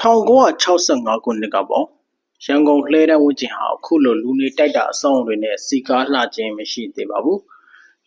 1965ခုနှစ်ကပေါ့ရန်ကုန်လှဲတန်းဝန်းကျင်ဟာအခုလိုလူနေတိုက်တာအဆောင်အုံတွေနဲ့စီကားလှခြင်းမရှိသေးပါဘူး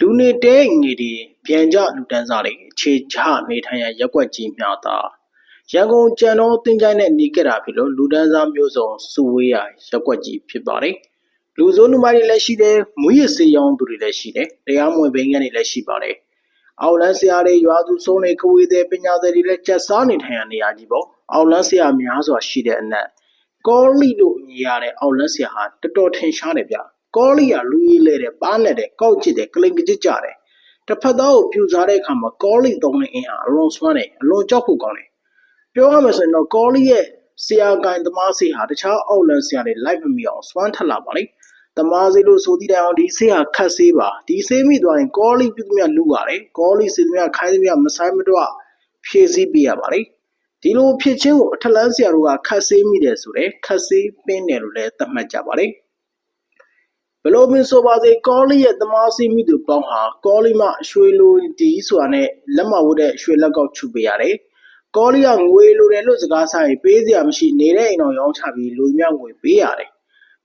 လူနေတဲငီဒီပြန်ကြလူတန်းစားတွေအခြေချနေထိုင်ရရက်ွက်ကြီးများသာရန်ကုန်ကြံတော်တင်ကြိုင်းနဲ့နေကြတာဖြစ်လို့လူတန်းစားမျိုးစုံစုဝေးရရက်ွက်ကြီးဖြစ်ပါတယ်လူစုလူမိုင်းတွေလည်းရှိတယ်မွေးရစေးရောင်းသူတွေလည်းရှိတယ်တရားမဝင်ဘိန်းကနေလည်းရှိပါတယ်အောက်လန်းဆရာတွေရွာသူစုံတွေကဝေးတဲ့ပညာသည်တွေလည်းကြက်စားနေထိုင်ရနေရကြီးပေါ့ အောက်လန်းဆရာများစွာရှိတဲ့အနက်ကောလီလို့မြည်ရတဲ့အောက်လန်းဆရာဟာတော်တော်ထင်ရှားတယ်ဗျကောလီကလူကြီးလဲတယ်ပါးနဲ့တယ်ကောက်ချစ်တယ်ကလိန်ကကြစ်ကြတယ်တစ်ဖက်သားကိုပြူစားတဲ့အခါမှာကောလီသုံးတဲ့အင်အားအလွန်စွမ်းတယ်အလွန်ကြောက်ဖို့ကောင်းတယ်ပြောရမယ်ဆိုရင်တော့ကောလီရဲ့ဆရာကိုင်သမားစီဟာတခြားအောက်လန်းဆရာတွေလိုက်မမီအောင်စွမ်းထက်လာပါလိမ့်တမားစီလို့ဆိုသည့်တိုင်အောင်ဒီဆေးဟာခတ်ဆေးပါဒီဆေးမိသွားရင်ကောလီပြုသမျှလူပါတယ်ကောလီစီသမျှခိုင်းသမျှမဆိုင်မတော့ဖြည့်ဆည်းပေးရပါလိမ့် ဒီလိုဖြစ်ချင်းကိုအထက်လန်းဆရာတို့ကခတ်ဆေးမိတယ်ဆိုတဲ့ခတ်ဆေးပင်းတယ်လို့လည်းသတ်မှတ်ကြပါတယ်ဘလို့မင်းဆိုပါစေကောလီရဲ့သမားစီမိသူပေါင်းဟာကောလီမရွှေလိုဒီဆိုတာနဲ့လက်မဝတ်တဲ့ရွှေလက်ကောက်ချူပေးရတယ်ကောလီကငွေလိုတယ်လို့စကားဆိုင်ပေးစရာမရှိနေတဲ့အိမ်တော်ရောင်းချပြီးလူများငွေပေးရတယ်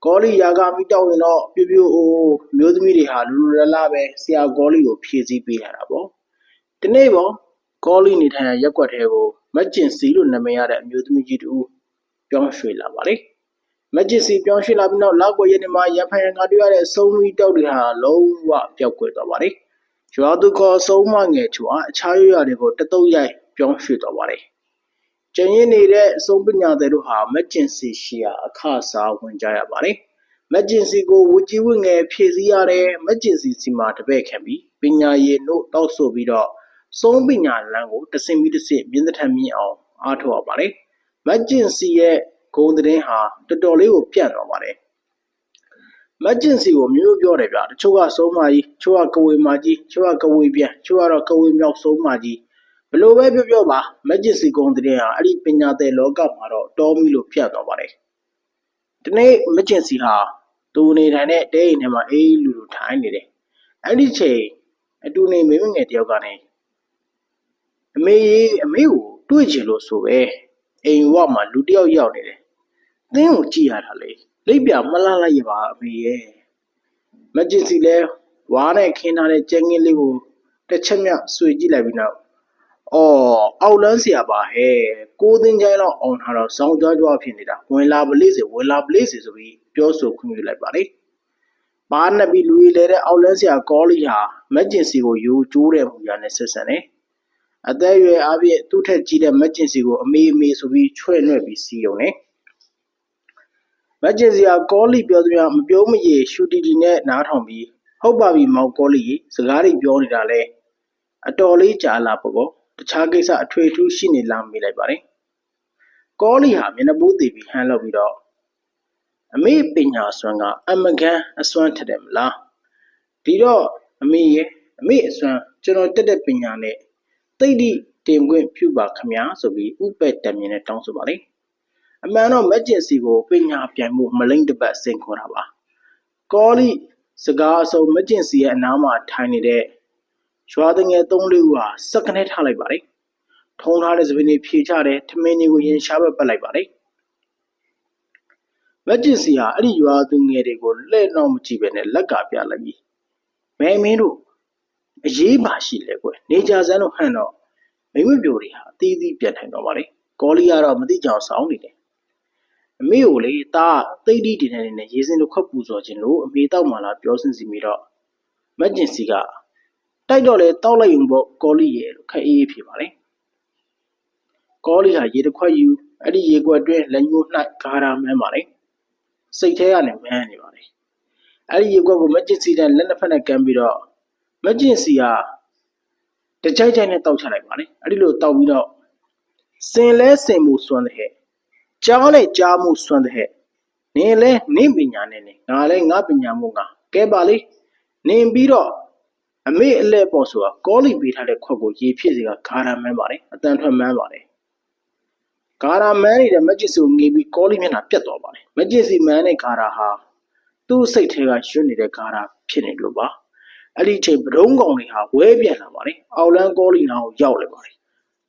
ကောလီယာကမိတောက်ရင်တော့ပြပြအိုးမျိုးသမီးတွေဟာလူလူလလပဲဆရာကောလီကိုဖြည့်ဆည်းပေးထားတာပေါ့ဒီနေ့ပေါ့ကောလီနေထိုင်ရာရက်ွက်ထဲကို မက်ကျင်စီလို့နာမည်ရတဲ့အမျိုးသမီးကြီးတူပြောင်းရွှေ့လာပါလေမက်ကျင်စီပြောင်းရွှေ့လာပြီးနောက်လောက်ွယ်ရက်နေမှာရဖိုင်ကတွေ့ရတဲ့အစုံမီတောက်တွေဟာလုံးဝပျောက်ကွယ်သွားပါလေရွာသူခေါ်ဆုံးမငယ်ချူအားအခြားရွာတွေကိုတတုတ်ရိုက်ပြောင်းရွှေ့သွားပါလေကျန်ရင်နေတဲ့အစုံပညာတွေတို့ဟာမက်ကျင်စီရှိရာအခါစားဝင်ကြရပါတယ်မက်ကျင်စီကိုဝူကြီးဝငယ်ဖြည့်စည်းရတဲ့မက်ကျင်စီစီမှာတပည့်ခံပြီးပညာရည်တို့တောက်ဆိုပြီးတော့ စုံပညာလမ်းကိုတဆင်ပြီးတဆင့်မြင်းသက်ထမြင့်အောင်အားထုတ်ရပါတယ်မက်ကျင်စီရဲ့ဂုံသတင်းဟာတော်တော်လေးကိုပြန့်သွားပါတယ်မက်ကျင်စီကိုမျိုးပြောတယ်ဗျတချို့ကဆုံးမကြီးချို့ကကဝေမာကြီးချို့ကကဝေပြန်ချို့ကတော့ကဝေမြောက်ဆုံးမကြီးဘလို့ပဲပြောပြောပါမက်ဂျစ်စီကုံတဲ့ဟာအဲ့ဒီပညာတဲ့လောကမှာတော့တောမီလို့ဖြတ်သွားပါတယ်ဒီနေ့မက်ဂျစ်စီဟာသူနေထိုင်တဲ့တဲအိမ်ထဲမှာအေးလူလူထိုင်နေတယ်အဲ့ဒီချိန်အတူနေမိမငယ်တယောက်ကနေ အမေရေအမေကိုတွေ့ချင်လို့ဆိုပဲအိမ်ဝမှာလူတယောက်ရောက်နေတယ်။သင်းကိုကြည့်ရတာလေလိပ်ပြမလှလိုက်ရပါအမေရဲ့။ emergency လဲဝါနဲ့ခင်းထားတဲ့ကြံငင်းလေးကိုတစ်ချက်မြဆွေကြည့်လိုက်ပြီးနောက်အော်အောက်လန်းဆရာပါဟဲ့ကိုသင်းချိုင်းတော့အောင်ထားတော့စောင်းကြွားကြွားဖြစ်နေတာဝင်လာပလေးစေဝင်လာပလေးစေဆိုပြီးပြောဆိုခွင့်ပြုလိုက်ပါလေ။ပါနပ်ပြီးလူကြီးလဲတဲ့အောက်လန်းဆရာကောလီဟာမက်ဂျင်စီကိုယူကျိုးတဲ့မူရနဲ့ဆက်ဆံတယ်။ အသက်အရွယ်အပြည့်သူ့ထက်ကြီးတဲ့မက်ဂျင်စီကိုအမေအမေဆိုပြီးချွဲ့နှွဲ့ပြီးစီးရုံနဲ့မက်ဂျင်စီကကောလီပြောသမျှမပြောမရေရှူတီတီနဲ့နားထောင်ပြီးဟုတ်ပါပြီမောင်ကောလီစကားတွေပြောနေတာလဲအတော်လေးကြာလာပေါ့ကောတခြားကိစ္စအထွေထူးရှိနေလားမေးလိုက်ပါတယ်ကောလီဟာမျက်နှာပိုးသေးပြီးဟန်လောက်ပြီးတော့အမေပညာစွမ်းကအမကန်အစွမ်းထက်တယ်မလားဒီတော့အမေရဲ့အမေအစွမ်းကျွန်တော်တက်တဲ့ပညာနဲ့ သိတိတင်ခွင့်ပြုပါခမညာဆိုပြီးဥပ္ပတ္တမြင်နဲ့တောင်းဆိုပါလေအမှန်တော့မက်ဂျင်စီကိုပညာပြန်မှုမလိမ့်တပတ်စင်ခေါ်တာပါကောလီစကားအစုံမက်ဂျင်စီရဲ့အနားမှာထိုင်နေတဲ့ရွာတငယ်သုံးလေးဦးဟာစက်ကနေထားလိုက်ပါတယ်ထုံထားတဲ့သပင်းတွေဖြေချတယ်ထမင်းတွေကိုရင်ရှားဘက်ပတ်လိုက်ပါတယ်မက်ဂျင်စီဟာအဲ့ဒီရွာသူငယ်တွေကိုလှဲ့တော့မကြည့်ပဲနဲ့လက်ကပြလိုက်ပြီးမဲမင်းတို့ အရေးပါရှိလဲကွယ်နေကြစမ်းတို့ဟန်တော့မိမပြိုတွေဟာအသီးသီးပြန်ထိုင်တော့ပါလေကောလီကတော့မသိကြအောင်စောင်းနေတယ်အမေကိုလေတာသိတိတင်နေနေရေစင်းတို့ခွက်ပူစော်ခြင်းလို့အမေတောက်မှလာပြောစင်စီမိတော့မက်ဂျင်စီကတိုက်တော့လေတောက်လိုက်ုံပေါ့ကောလီရဲ့လို့ခက်အေးဖြစ်ပါလေကောလီဟာရေတစ်ခွက်ယူအဲ့ဒီရေခွက်တွင်းလက်ညှိုးနှိုက်ဂါရာမန်းပါလေစိတ်ထဲကနေမန်းနေပါလေအဲ့ဒီရေခွက်ကိုမက်ဂျင်စီတဲ့လက်နှစ်ဖက်နဲ့ကမ်းပြီးတော့ မက်ဂျင်စီဟာတကြိုက်ကြိုက်နဲ့တောက်ချလိုက်ပါလေအဲ့ဒီလိုတောက်ပြီးတော့စင်လဲစင်မှုစွမ်းတဲ့ဟဲ့ကြားလဲကြားမှုစွမ်းတဲ့ဟဲ့နင်လဲနင့်ပညာနဲ့နေငါလဲငါပညာမှုငါကဲပါလေနင်ပြီးတော့အမေအလဲပေါ့ဆိုတာကောလီပေးထားတဲ့ခွက်ကိုရေဖြစ်စေကဂါရာမန်းပါတယ်အတန်ထွက်မန်းပါတယ်ဂါရာမန်းနေတဲ့မက်ဂျစ်စီကိုငေးပြီးကောလီမျက်နှာပြတ်သွားပါတယ်မက်ဂျစ်စီမန်းတဲ့ဂါရာဟာသူ့စိတ်ထဲကရွှတ်နေတဲ့ဂါရာဖြစ်နေလို့ပါ အဲ့ဒီချိန်ဘဒုံကောင်တွေဟာဝဲပြန်လာပါတယ်အောက်လန်းကောလီနာကိုရောက်လာပါတယ်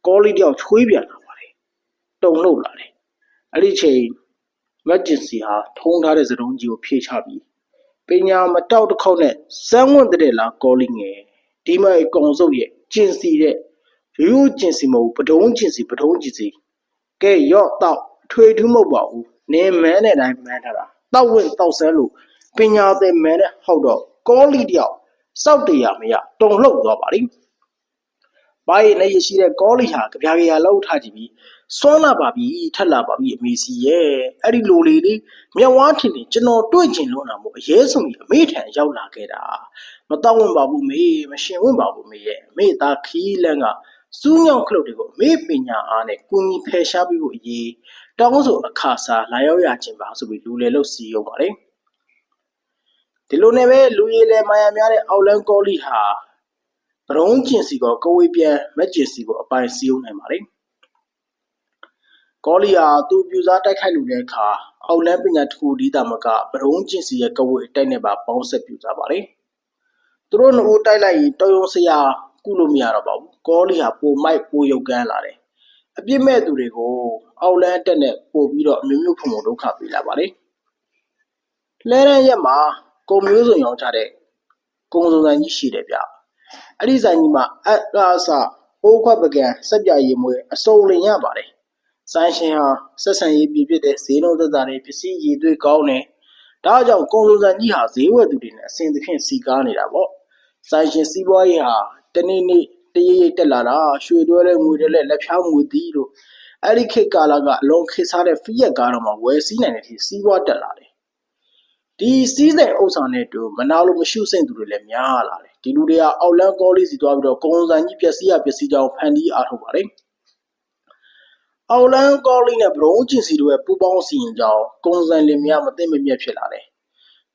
ကောလီတယောက်ချွေးပြန်လာပါတယ်တုံလှုပ်လာတယ်အဲ့ဒီချိန်မက်ဂျင်စီဟာထုံးထားတဲ့စတုံးကြီးကိုဖြေချပြီးပညာမတောက်တစ်ခေါက်နဲ့စမ်းဝင်တဲ့လားကောလီငယ်ဒီမဲ့အကောင်စုပ်ရဲ့ကျင်စီတဲ့ရိုးရိုးကျင်စီမဟုတ်ဘူးပဒုံးကျင်စီပဒုံးကျင်စီကဲရော့တော့အထွေထူးမဟုတ်ပါဘူးနင်းမန်းတဲ့တိုင်းမန်းထားတာတောက်ဝင်တောက်ဆန်းလို့ပညာသည်မန်းတဲ့ဟောက်တော့ကောလီတယောက် စောက်တရားမရတုံလှုပ်သွားပါလိမ့်။ဘာရဲ့လည်းရရှိတဲ့ကောလီဟာကြပြာကြရာလောက်ထားကြည့်ပြီးစွန်းလာပါပြီထက်လာပါပြီအမေစီရဲ့အဲ့ဒီလိုလေးလေးမြက်ဝါးထင်တင်ကျွန်တော်တွေ့ကျင်လို့နာမို့အရေးဆုံးကြီးအမေထံရောက်လာခဲ့တာမတော့ဝင်ပါဘူးမေမရှင်ဝင်ပါဘူးမေရဲ့အမေသားခီးလန်းကစူးညောင်ခလုတ်တွေကိုအမေပညာအားနဲ့ကုညီဖယ်ရှားပြီးဖို့အရေးတောင်းဆိုအခါစားလာရောက်ရခြင်းပါဆိုပြီးလူလေလို့စီရုံပါတယ် ဒီလိုနဲ့ပဲလူရည်လေမာယာများတဲ့အောက်လန်းကောလီဟာဘရုံးကျင်စီကိုကဝေးပြန်မက်ကျင်စီကိုအပိုင်စီယုံနိုင်ပါတယ်ကောလီယာသူပြူစားတိုက်ခိုက်လို့တဲ့အခါအောက်လန်းပညာတစ်ခုဒီတာမကဘရုံးကျင်စီရဲ့ကဝေးတိုက်နဲ့ပါပေါင်းဆက်ပြူစားပါတယ်သူတို့နှစ်ဦးတိုက်လိုက်ရင်တော်ရုံစရာကုလို့မရတော့ပါဘူးကောလီဟာပိုမိုက်ပိုရုပ်ကန်းလာတယ်အပြစ်မဲ့သူတွေကိုအောက်လန်းတက်နဲ့ပို့ပြီးတော့အမျိုးမျိုးဖုံဖုံဒုက္ခပေးလာပါတယ်လဲတဲ့ရက်မှာ ကုံမျိုးစုံရောင်းချတဲ့ကုံစုံဆိုင်ကြီးရှိတယ်ဗျအဲ့ဒီဆိုင်ကြီးမှာအကားစအိုးခွက်ပကံစက်ပြရည်မွေးအစုံလင်ရပါတယ်ဆိုင်ရှင်ဟာဆက်ဆံရေးပြည့်ပြည့်တဲ့ဈေးနှုန်းသက်သာတဲ့ပစ္စည်းရည်သွေးကောင်းတယ်ဒါကြောင့်ကုံစုံဆိုင်ကြီးဟာဈေးဝယ်သူတွေနဲ့အစဉ်သဖြင့်စီကားနေတာပေါ့ဆိုင်ရှင်စီးပွားရေးဟာတနေ့နေ့တရရိပ်တက်လာတာရွှေတွဲတဲ့ငွေတွေလက်လက်ဖြောင်းငွေသီးလို့အဲ့ဒီခေတ်ကာလကအလုံးခေတ်စားတဲ့ဖီးရက်ကားတော့မှဝယ်စည်းနိုင်တဲ့အထိစီးပွားတက်လာတယ် ဒီစီးစိမ်ဥစ္စာနဲ့တူမနာလို့မရှုစိမ့်သူတွေလည်းများလာတယ်ဒီလူတွေကအောက်လန်းကောလေးစီသွားပြီးတော့ကုံစံကြီးပျက်စီးရပျက်စီးကြောင်းဖန်တီးအားထုတ်ပါတယ်အောက်လန်းကောလေးနဲ့ဘရုံးကျင်စီတို့ရဲ့ပူပေါင်းစီရင်ကြောင်းကုံစံလင်များမသိမမြတ်ဖြစ်လာတယ်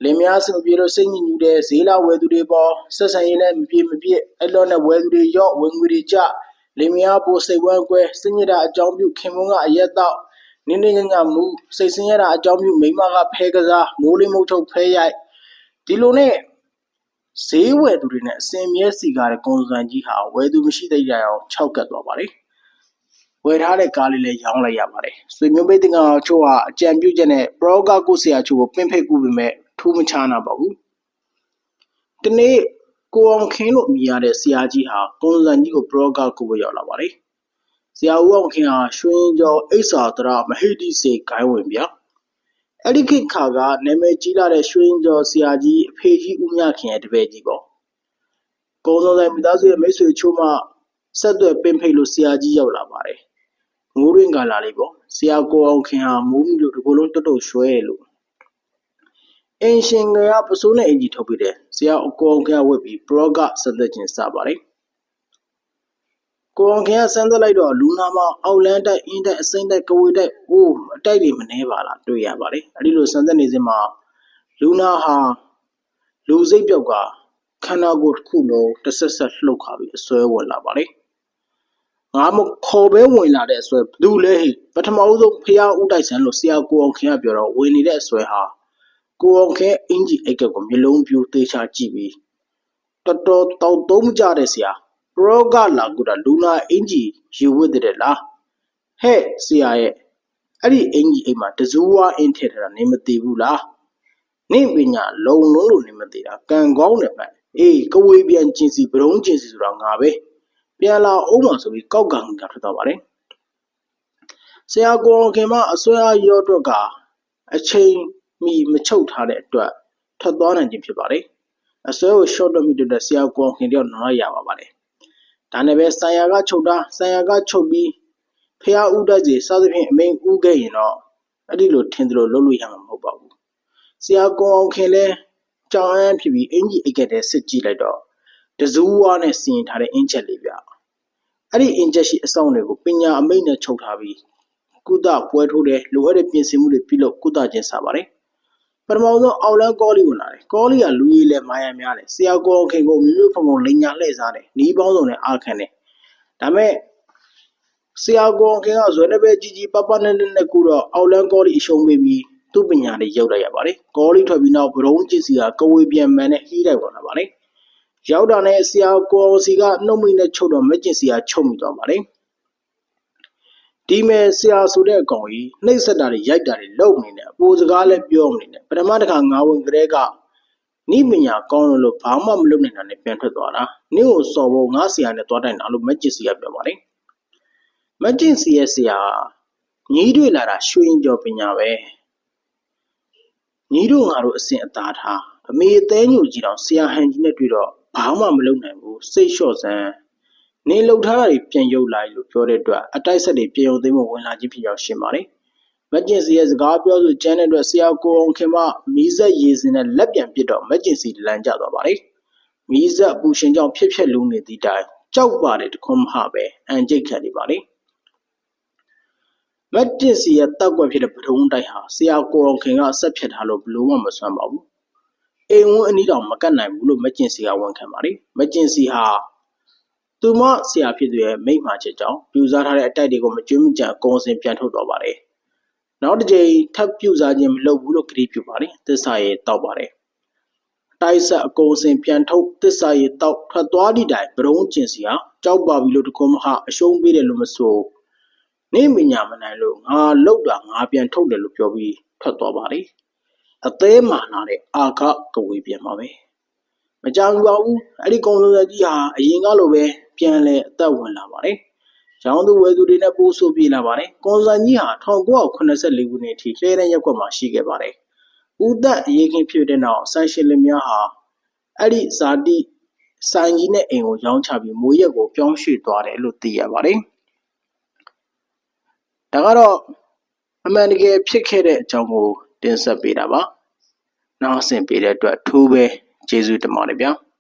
လင်များစမပြေလို့စိတ်ညစ်ညူတဲ့ဈေးလာဝယ်သူတွေပေါ်ဆက်ဆံရေးနဲ့မပြေမပြည့်အဲ့လောနဲ့ဝယ်သူတွေရော့ဝင်ငွေတွေကြလင်များပိုစိတ်ဝမ်းကွဲစိတ်ညစ်တာအကြောင်းပြုခင်မုန်းကအရက်တော့ နင်းနေညညမူစိတ်ဆင်းရဲတာအကြောင်းပြုမိမကဖဲကစားမိုးလေးမုတ်ထုတ်ဖဲရိုက်ဒီလိုနဲ့ဈေးဝယ်သူတွေနဲ့အစင်မြဲစီကားတဲ့ကွန်စံကြီးဟာဝယ်သူမရှိတဲ့ကြအောင်ခြောက်ကတ်သွားပါလေဝယ်ထားတဲ့ကားလေးလည်းရောင်းလိုက်ရပါတယ်ဆွေမျိုးပိတ်တင်ကအချို့ဟာအကြံပြုချက်နဲ့ပရောဂကုဆရာချို့ကိုပင့်ဖိတ်ကူပေမဲ့ထူးမခြားနာပါဘူးဒီနေ့ကိုအောင်ခင်းလို့မြည်ရတဲ့ဆရာကြီးဟာကွန်စံကြီးကိုပရောဂကုဖို့ရောက်လာပါတယ် ဆရာဦးအောင်ခင်ဟာရွှင်ကျော်အိဆာတရမဟိတိစေဂိုင်းဝင်ဗျာအဲ့ဒီခေတ်ခါကနာမည်ကြီးလာတဲ့ရွှင်ကျော်ဆရာကြီးအဖေကြီးဦးမြခင်ရဲ့တပည့်ကြီးပေါ့ကုန်းစုံဆိုင်မိသားစုရဲ့မိတ်ဆွေချိုးမှဆက်သွယ်ပင်ဖိတ်လို့ဆရာကြီးရောက်လာပါတယ်မိုးရင်းကလာလေးပေါ့ဆရာကိုအောင်ခင်ဟာမိုးမိလို့ဒီကိုယ်လုံးတွတ်တုတ်ရွှဲလို့အင်ရှင်ကပစိုးနဲ့အင်ကြီးထုတ်ပြီးတယ်ဆရာအကိုအောင်ခင်ကဝက်ပြီးပရောဂဆက်သက်ခြင်းစပါတယ် ကိုအောင်ခင်ကစမ်းသပ်လိုက်တော့လူနာမအောက်လန်းတိုက်အင်းတိုက်အစိမ့်တိုက်ကဝေတိုက်အိုးအတိုက်တွေမနှဲပါလားတွေ့ရပါတယ်အဲ့ဒီလိုစမ်းသပ်နေစဉ်မှာလူနာဟာလူစိတ်ပြောက်ကခန္ဓာကိုယ်တစ်ခုလုံးတစ်ဆက်ဆက်လှုပ်ခါပြီးအစွဲဝင်လာပါလေငါမခေါ်ပဲဝင်လာတဲ့အစွဲဘသူလဲဟိပထမဦးဆုံးဖះဦးတိုက်ဆန်းလို့ဆရာကိုအောင်ခင်ကပြောတော့ဝင်နေတဲ့အစွဲဟာကိုအောင်ခဲအင်ဂျီအိတ်ကကိုမျိုးလုံးပြိုသေးချကြည့်ပြီးတော်တော်တောက်သုံးကြတဲ့ဆရာ ပရောဂလာကူတာလူနာအင်ဂျီယူဝတ်တဲ့လားဟဲ့ဆရာရဲ့အဲ့ဒီအင်ဂျီအိတ်မှာတဇူးဝါအင်းထည့်ထားတာနေမသိဘူးလားနင့်ပညာလုံလုံးလို့နေမသိတာကံကောင်းတယ်ဗျအေးကဝေးပြန်ကျင်စီဘရုံးကျင်စီဆိုတာငါပဲပြန်လာအောင်ပါဆိုပြီးကောက်ကံကထွက်သွားပါတယ်ဆရာကောခင်မအစွဲအားရောအတွက်ကအချိန်မီမချုပ်ထားတဲ့အတွက်ထွက်သွားနိုင်ခြင်းဖြစ်ပါတယ်အစွဲကို short လုပ်မိတဲ့ဆရာကောခင်တယောက်နားရပါပါတယ် ဒါနဲ့ပဲဆံရကချုပ်တာဆံရကချုပ်ပြီးဖះဥတိုက်စီစသဖြင့်အမိန်ဥခဲ့ရင်တော့အဲ့ဒီလိုထင်သလိုလုပ်လို့ရမှာမဟုတ်ပါဘူးဆရာကောအောင်ခင်လဲကြောင်အန်းဖြစ်ပြီးအင်ကြီးအိတ်ကတဲ့စစ်ကြည့်လိုက်တော့တဇူးဝါနဲ့စီရင်ထားတဲ့အင်ချက်လေးပြအဲ့ဒီအင်ချက်ရှိအဆောင်တွေကိုပညာအမိတ်နဲ့ချုပ်ထားပြီးကုသပွဲထိုးတယ်လိုအပ်တဲ့ပြင်ဆင်မှုတွေပြုလုပ်ကုသခြင်းစပါတယ် ပထမဆုံးအောက်လန်းကောလီဝင်လာတယ်ကောလီကလူကြီးလဲမာယာများတယ်ဆရာကောခင်ကိုမျိုးမျိုးဖုံဖုံလိန်ညာလှည့်စားတယ်နီးပေါင်းစုံနဲ့အာခံတယ်ဒါမဲ့ဆရာကောခင်ကဇွဲနဲ့ပဲကြီးကြီးပပနဲ့နဲ့ကူတော့အောက်လန်းကောလီအရှုံးပေးပြီးသူ့ပညာတွေရောက်လိုက်ရပါတယ်ကောလီထွက်ပြီးနောက်ဘရုံးကျစ်စီကကဝေပြန်မှန်နဲ့ဟီးတိုက်ဝင်လာပါတယ်ရောက်တာနဲ့ဆရာကောစီကနှုတ်မိတ်နဲ့ချုပ်တော့မကျင်စီကချုပ်မိသွားပါတယ် ဒီမဲ့ဆရာဆိုတဲ့အကောင်ကြီးနှိပ်စက်တာတွေရိုက်တာတွေလုပ်နေတယ်အပူစကားလည်းပြောမနေနဲ့ပထမတစ်ခါငါဝင်ကလေးကနိပညာကောင်းလို့လို့ဘာမှမလုပ်နိုင်တာနဲ့ပြန်ထွက်သွားတာနင့်ကိုစော်ဖို့ငါဆရာနဲ့သွားတိုင်တာလို့မက်ကျစ်စီကပြောပါတယ်မက်ကျစ်စီရဲ့ဆရာညီးတွေ့လာတာရွှေရင်ကျော်ပညာပဲညီးတို့ငါတို့အစဉ်အသားထားအမေအသေးညူကြီးတော့ဆရာဟန်ကြီးနဲ့တွေ့တော့ဘာမှမလုပ်နိုင်ဘူးစိတ်လျှော့စမ်း နေလှုပ်ထားတာတွေပြန်ရုပ်လိုက်လို့ပြောတဲ့အတွက်အတိုက်ဆက်တွေပြန်ရုပ်သိမ်းဖို့ဝင်လာခြင်းဖြစ်ကြောင်းရှင်းပါတယ်။မက်ကျင်စီရဲ့စကားပြောဆိုကျမ်းတဲ့အတွက်ဆရာကိုအောင်ခင်မမီးဆက်ရည်စင်နဲ့လက်ပြန်ပစ်တော့မက်ကျင်စီလန်ကျသွားပါတယ်။မီးဆက်ပူရှင်ကြောင့်ဖြစ်ဖြစ်လုံးနေသည့်တိုင်ကြောက်ပါတယ်တခွန်းမဟပဲအန်ကျိတ်ခံနေပါလေ။မက်ကျင်စီရဲ့တောက်ကွက်ဖြစ်တဲ့ပထုံးတိုက်ဟာဆရာကိုအောင်ခင်ကဆက်ဖြတ်ထားလို့ဘလို့မှမစွမ်းပါဘူး။အိမ်ဝန်းအနီးတောင်မကတ်နိုင်ဘူးလို့မက်ကျင်စီကဝန်ခံပါတယ်။မက်ကျင်စီဟာ သူမဆရာဖြစ်သူရဲ့မိန့်မှာချက်ကြောင့်ပြူစားထားတဲ့အတိုက်တွေကိုမကျွမ်းမကြံအကုန်စင်ပြန်ထုတ်သွားပါတယ်။နောက်တစ်ကြိမ်ထပ်ပြူစားခြင်းမလုပ်ဘူးလို့ကတိပြုပါတယ်။သစ္စာရဲ့တောက်ပါတယ်။တိုက်ဆက်အကုန်စင်ပြန်ထုတ်သစ္စာရဲ့တောက်ထွက်သွားသည့်တိုင်ဘရုံးကျင်စီဟာကြောက်ပါပြီလို့တခုမဟအရှုံးပေးတယ်လို့မဆိုနေမညာမနိုင်လို့ငါလောက်တာငါပြန်ထုတ်တယ်လို့ပြောပြီးထွက်သွားပါတယ်။အသေးမာနာတဲ့အာခကဝေပြန်ပါပဲ။မကြောင်ပါဘူးအဲ့ဒီကုံစုံဆက်ကြီးဟာအရင်ကလိုပဲ ပြန်လဲအသက်ဝင်လာပါတယ်။ရောင်းသူဝယ်သူတွေနဲ့ပိုးဆိုးပြေးလာပါတယ်။ကွန်ဆန်ကြီးဟာ1984ခုနှစ်အထိလှဲတဲ့ရက်ကွက်မှာရှိခဲ့ပါတယ်။ဦးသက်အရေးခင်ဖြစ်တဲ့နောက်ဆန်ရှင်လင်များဟာအဲ့ဒီဇာတိဆိုင်ကြီးနဲ့အိမ်ကိုရောင်းချပြီးမိုးရက်ကိုပြောင်းရွှေ့သွားတယ်လို့သိရပါတယ်။ဒါကတော့အမှန်တကယ်ဖြစ်ခဲ့တဲ့အကြောင်းကိုတင်ဆက်ပေးတာပါ။နောက်အဆင့်ပေးတဲ့အတွက်ထိုးပဲကျေးဇူးတင်ပါတယ်ဗျာ။